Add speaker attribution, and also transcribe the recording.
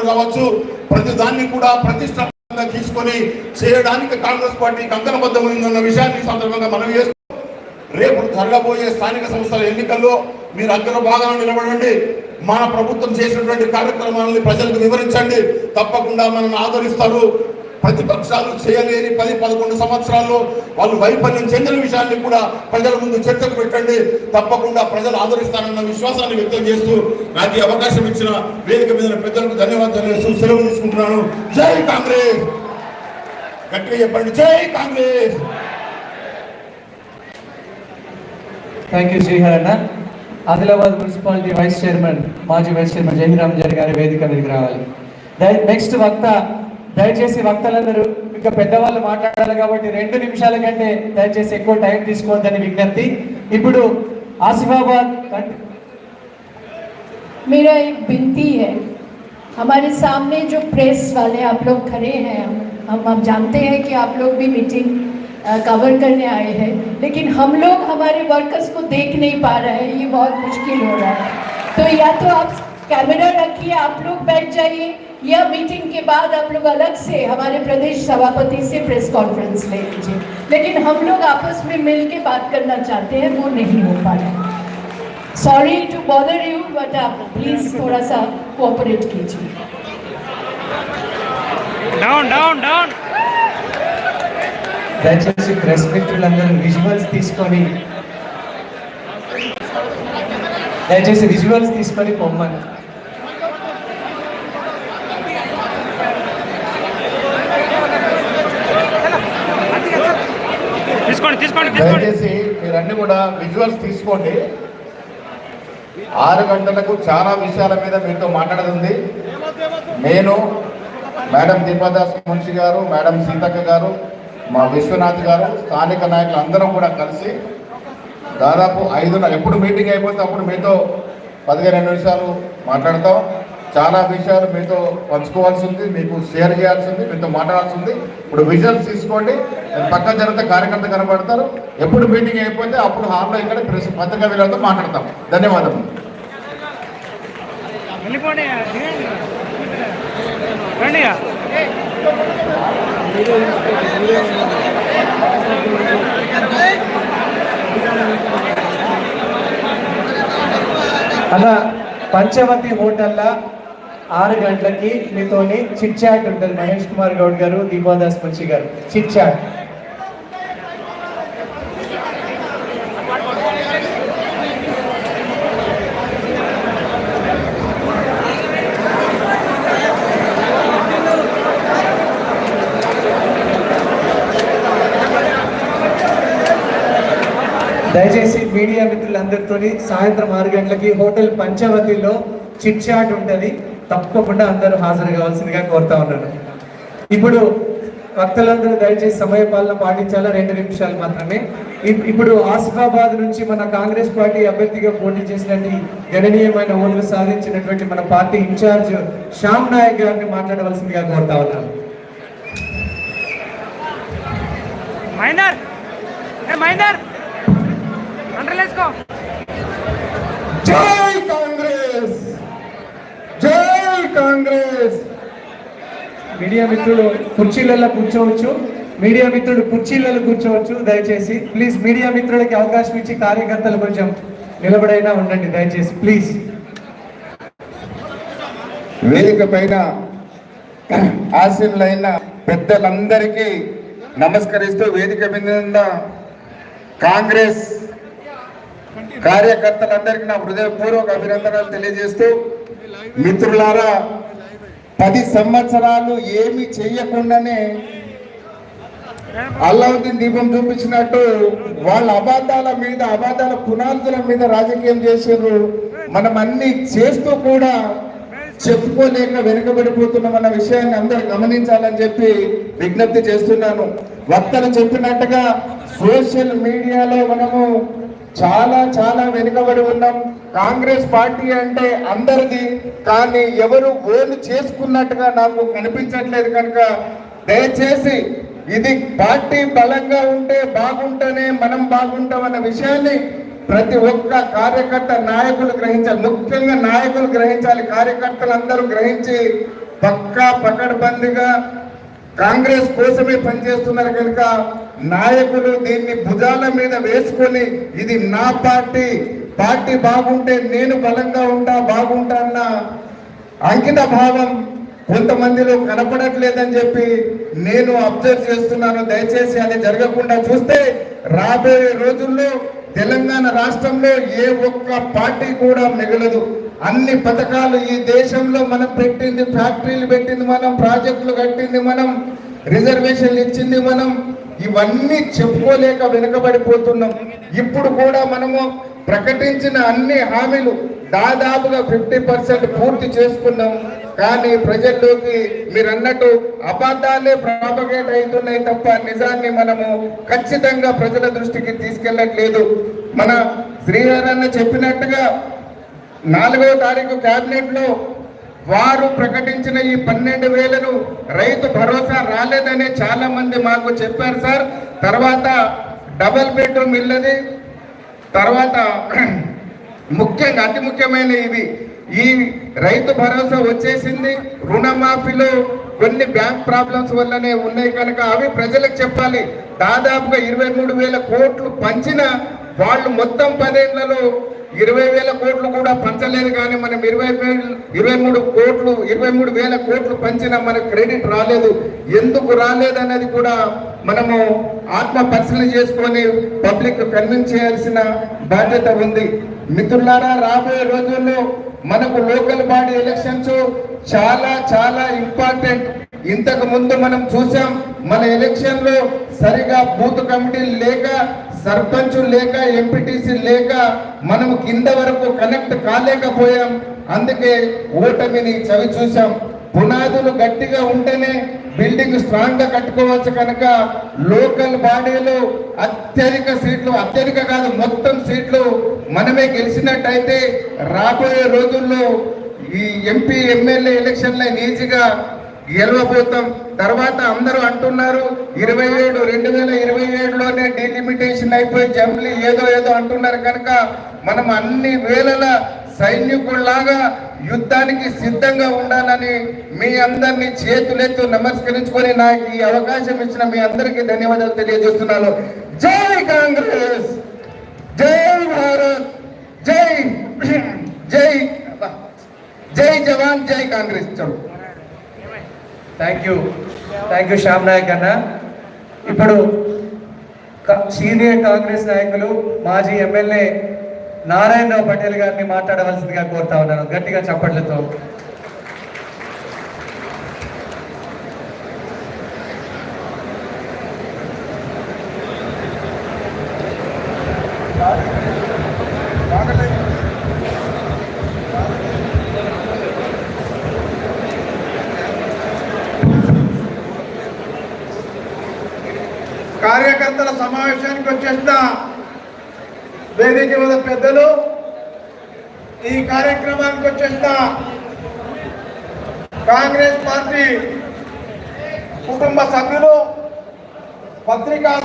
Speaker 1: కావచ్చు. ప్రతి దాన్ని కూడా ప్రతిష్టాత్మకంగా తీసుకొని చేయడానికి కాంగ్రెస్ పార్టీ కంకణబద్ధమైందన్న విషయాన్ని సందర్భంగా మనం చేస్తూ రేపు జరగబోయే స్థానిక సంస్థల ఎన్నికల్లో మీరు అగ్ర భాగాలను నిలబడండి. మన ప్రభుత్వం చేసినటువంటి కార్యక్రమాలని ప్రజలకు వివరించండి. తప్పకుండా మనల్ని ఆదరిస్తారు. ప్రతిపక్షాలు చేయలేని పది పదకొండు సంవత్సరాల్లో వాళ్ళు వైఫల్యం చెందిన విషయాన్ని కూడా ప్రజల ముందు చర్చకు పెట్టండి. తప్పకుండా ప్రజలు ఆదరిస్తారన్న విశ్వాసాన్ని వ్యక్తం చేస్తూ నాకు ఈ అవకాశం ఇచ్చిన వేదిక మీద పెద్దలకు ధన్యవాదాలు చేస్తూ సెలవు తీసుకుంటున్నాను. జై కాంగ్రెస్! గట్టిగా చెప్పండి. జై కాంగ్రెస్!
Speaker 2: థ్యాంక్ యూ శ్రీహర్ అన్న. ఆదిలాబాద్ మున్సిపాలిటీ వైస్ చైర్మన్ మాజీ వైస్ చైర్మన్ జయరామజారి గారి వేదిక మీదకి రావాలి. నెక్స్ట్ వక్త దయచేసి వక్తలందరూ ఇంకా పెద్దవాళ్ళు మాట్లాడాలి కాబట్టి రెండు నిమిషాల కంటే దయచేసి ఎక్కువ టైం తీసుకోవద్దని విజ్ఞప్తి ఇప్పుడు ఆసిఫాబాద్ కంటి-
Speaker 3: मेरा एक विनती है हमारे सामने जो प्रेस वाले आप लोग खड़े हैं हम हम जानते हैं कि आप लोग भी मीटिंग कवर करने आए हैं लेकिन हम लोग हमारे वर्कर्स को देख नहीं पा रहे हैं ये बहुत मुश्किल हो रहा है तो या तो आप कैमरा रखिए आप लोग बैठ जाइए या मीटिंग के बाद आप लोग अलग से हमारे प्रदेश सभापति से प्रेस कॉन्फ्रेंस ले लीजिए लेकिन हम लोग आपस में मिल के बात करना चाहते हैं वो नहीं हो पा रहा है sorry to bother you but आप प्लीज थोड़ा सा कोऑपरेट कीजिए
Speaker 4: down, down, down.
Speaker 2: దయచేసి ప్రెస్ మిత్రులందరూ విజువల్స్ తీసుకొని దయచేసి విజువల్స్ తీసుకొని పొమ్మని
Speaker 5: దయచేసి మీరన్నీ కూడా విజువల్స్ తీసుకోండి. ఆరు గంటలకు చాలా విషయాల మీద మీతో మాట్లాడుతుంది నేను మేడం దీపాదాస్ మున్షి గారు మేడం సీతక్క గారు మా విశ్వనాథ్ గారు స్థానిక నాయకులు అందరం కూడా కలిసి దాదాపు ఐదున్నర ఎప్పుడు మీటింగ్ అయిపోతే అప్పుడు మీతో పదిహేను నిమిషాలు మాట్లాడతాం. చాలా విషయాలు మీతో పంచుకోవాల్సి ఉంది మీకు షేర్ చేయాల్సి ఉంది మీతో మాట్లాడాల్సి ఉంది ఇప్పుడు విజువల్స్ తీసుకోండి. నేను పక్కన జరిగితే కార్యకర్త కనబడతారు. ఎప్పుడు మీటింగ్ అయిపోతే అప్పుడు హాల్లో ఇక్కడ ప్రెస్ పత్రికా విలేకరులతో మాట్లాడతాం.
Speaker 4: ఇక.
Speaker 2: అలా పంచవతి హోటల్లో ఆరు గంటలకి మీతోని చిట్ చాట్ ఉంటుంది. మహేష్ కుమార్ గౌడ్ గారు దీపాదాస్ మున్షి గారు. Chit chat. దయచేసి మీడియా మిత్రులందరితో సాయంత్రం ఆరు గంటలకి హోటల్ పంచవతిలో చిట్ చాట్ ఉంటుంది. తప్పకుండా అందరూ హాజరు కావాల్సిందిగా కోరుతా ఉన్నాను. ఇప్పుడు వక్తలందరూ దయచేసి సమయ పాలన పాటించాలా? రెండు నిమిషాలు మాత్రమే. ఇప్- ఇప్పుడు ఆసిఫాబాద్ నుంచి మన కాంగ్రెస్ పార్టీ అభ్యర్థిగా పోటీ చేసినటువంటి గణనీయమైన ఓట్లు సాధించినటువంటి మన పార్టీ ఇన్ఛార్జ్ శ్యామ్ నాయక్ గారిని మాట్లాడవలసిందిగా కోరుతా ఉన్నాను.
Speaker 4: అండర్ వేసుకో.
Speaker 5: జై కాంగ్రెస్! జై కాంగ్రెస్.
Speaker 2: మీడియా మిత్రులు కుర్చీలలో కూర్చోవచ్చు. మీడియా మిత్రులు కుర్చీలలో కూర్చోవచ్చు. దయచేసి ప్లీజ్ మీడియా మిత్రులకి అవకాశం ఇచ్చి కార్యకర్తలు కొంచెం నిలబడైనా ఉండండి. దయచేసి ప్లీజ్.
Speaker 5: వేదిక పైన ఆశీనులైన పెద్దలందరికీ నమస్కరిస్తూ వేదిక మీద కాంగ్రెస్ కార్యకర్తలందరికీ నా హృదయపూర్వక అభినందనలు తెలియజేస్తూ మిత్రులారా పది సంవత్సరాలు ఏమి చేయకుండానే అల్లావుద్దీన్ దీపం చూపించినట్టు వాళ్ళ అబద్ధాల మీద అబద్ధాల పునాదుల మీద రాజకీయం చేసారు మనం అన్ని చేస్తూ కూడా చెప్పుకోలేక వెనుకబడిపోతున్నామన్న విషయాన్ని అందరూ గమనించాలని చెప్పి విజ్ఞప్తి చేస్తున్నాను. వక్తలు చెప్పినట్టుగా సోషల్ మీడియాలో మనము చాలా చాలా వెనుకబడి ఉన్నాం. కాంగ్రెస్ పార్టీ అంటే అందరిది కానీ ఎవరు ఓను చేసుకున్నట్టుగా నాకు కనిపించట్లేదు కనుక దయచేసి ఇది పార్టీ బలంగా ఉంటే బాగుంటేనే మనం బాగుంటామన్న విషయాన్ని ప్రతి ఒక్క కార్యకర్త నాయకులు గ్రహించాలి. ముఖ్యంగా నాయకులు గ్రహించాలి. కార్యకర్తలు అందరూ గ్రహించి పక్కా పకడ్బందీగా కాంగ్రెస్ కోసమే పనిచేస్తున్నారు కనుక నాయకులు దీన్ని భుజాల మీద వేసుకొని ఇది నా పార్టీ పార్టీ బాగుంటే నేను బలంగా ఉంటా బాగుంటా అన్న అంకిత భావం కొంతమందిలో కనపడట్లేదని చెప్పి నేను అబ్జర్వ్ చేస్తున్నాను. దయచేసి అది జరగకుండా చూస్తే రాబోయే రోజుల్లో తెలంగాణ రాష్ట్రంలో ఏ ఒక్క పార్టీ కూడా మిగలదు. అన్ని పథకాలు ఈ దేశంలో మనం పెట్టింది ఫ్యాక్టరీలు పెట్టింది మనం ప్రాజెక్టులు కట్టింది మనం రిజర్వేషన్లు ఇచ్చింది మనం ఇవన్నీ చెప్పుకోలేక వెనుకబడిపోతున్నాం. ఇప్పుడు కూడా మనము ప్రకటించిన అన్ని హామీలు దాదాపుగా ఫిఫ్టీ పర్సెంట్ పూర్తి చేసుకున్నాం. కానీ ప్రజల్లోకి మీరు అన్నట్టు అబద్ధాలే ప్రాపగేట్ అవుతున్నాయి తప్ప నిజాన్ని మనము ఖచ్చితంగా ప్రజల దృష్టికి తీసుకెళ్ళట్లేదు. మన శ్రీహరన్న చెప్పినట్టుగా నాలుగో తారీఖు కేబినెట్లో వారు ప్రకటించిన ఈ పన్నెండు వేలను రైతు భరోసా రాలేదని చాలా మంది మాకు చెప్పారు సార్. తర్వాత డబల్ బెడ్రూమ్ ఇల్లది తర్వాత ముఖ్యంగా అతి ముఖ్యమైన ఇది ఈ రైతు భరోసా వచ్చేసింది రుణమాఫీలో కొన్ని బ్యాంక్ ప్రాబ్లమ్స్ వల్లనే ఉన్నాయి కనుక అవి ప్రజలకు చెప్పాలి. దాదాపుగా ఇరవై మూడు వేల కోట్లు పంచిన వాళ్ళు మొత్తం పదేళ్ళలో ఇరవై వేల కోట్లు కూడా పంచలేదు కానీ మనం ఇరవై ఇరవై మూడు కోట్లు ఇరవై మూడు వేల కోట్లు పంచినా మనకు క్రెడిట్ రాలేదు. ఎందుకు రాలేదు అనేది కూడా మనము ఆత్మ పరిశీలన చేసుకొని పబ్లిక్ కన్విన్స్ చేయాల్సిన బాధ్యత ఉంది. మిత్రులారా రాబోయే రోజుల్లో మనకు లోకల్ బాడీ ఎలక్షన్స్ చాలా చాలా ఇంపార్టెంట్. ఇంతకు ముందు మనం చూసాం మన ఎలక్షన్లో సరిగా బూత్ కమిటీలు లేక సర్పంచ్ లేక ఎంపీటీసీ లేక మనం కింద వరకు కనెక్ట్ కాలేకపోయాం. అందుకే ఓటమిని చవి చూసాం పునాదులు గట్టిగా ఉంటేనే బిల్డింగ్ స్ట్రాంగ్గా కట్టుకోవచ్చు కనుక లోకల్ బాడీలో అత్యధిక సీట్లు అత్యధిక కాదు మొత్తం సీట్లు మనమే గెలిచినట్టయితే రాబోయే రోజుల్లో ఈ ఎంపీ ఎమ్మెల్యే ఎలక్షన్లో ఈజీగా గెలవబోతాం. తర్వాత అందరూ అంటున్నారు ఇరవై ఏడు రెండు వేల ఇరవై ఏడులోనే డిలిమిటేషన్ అయిపోయి జంబ్లీ ఏదో ఏదో అంటున్నారు కనుక మనం అన్ని వేళల సైనికుల్లాగా యుద్ధానికి సిద్ధంగా ఉండాలని మీ అందరినీ చేతులెత్తు నమస్కరించుకొని నాకు ఈ అవకాశం ఇచ్చిన మీ అందరికీ ధన్యవాదాలు తెలియజేస్తున్నాను. జై కాంగ్రెస్! జై భారత్! జై జై జై జవాన్ జై కాంగ్రెస్! చూడు
Speaker 2: thank you thank you Shyam Naik అన్న ఇప్పుడు సీనియర్ కాంగ్రెస్ నాయకులు మాజీ ఎమ్మెల్యే నారాయణరావు పటేల్ గారిని మాట్లాడవలసిందిగా కోరుతా ఉన్నాను. గట్టిగా చప్పట్లతో.
Speaker 5: కార్యకర్తల సమావేశానికి వచ్చేసిన వేదిక మీద పెద్దలు ఈ కార్యక్రమానికి వచ్చేసిన కాంగ్రెస్ పార్టీ కుటుంబ సభ్యులు పత్రికా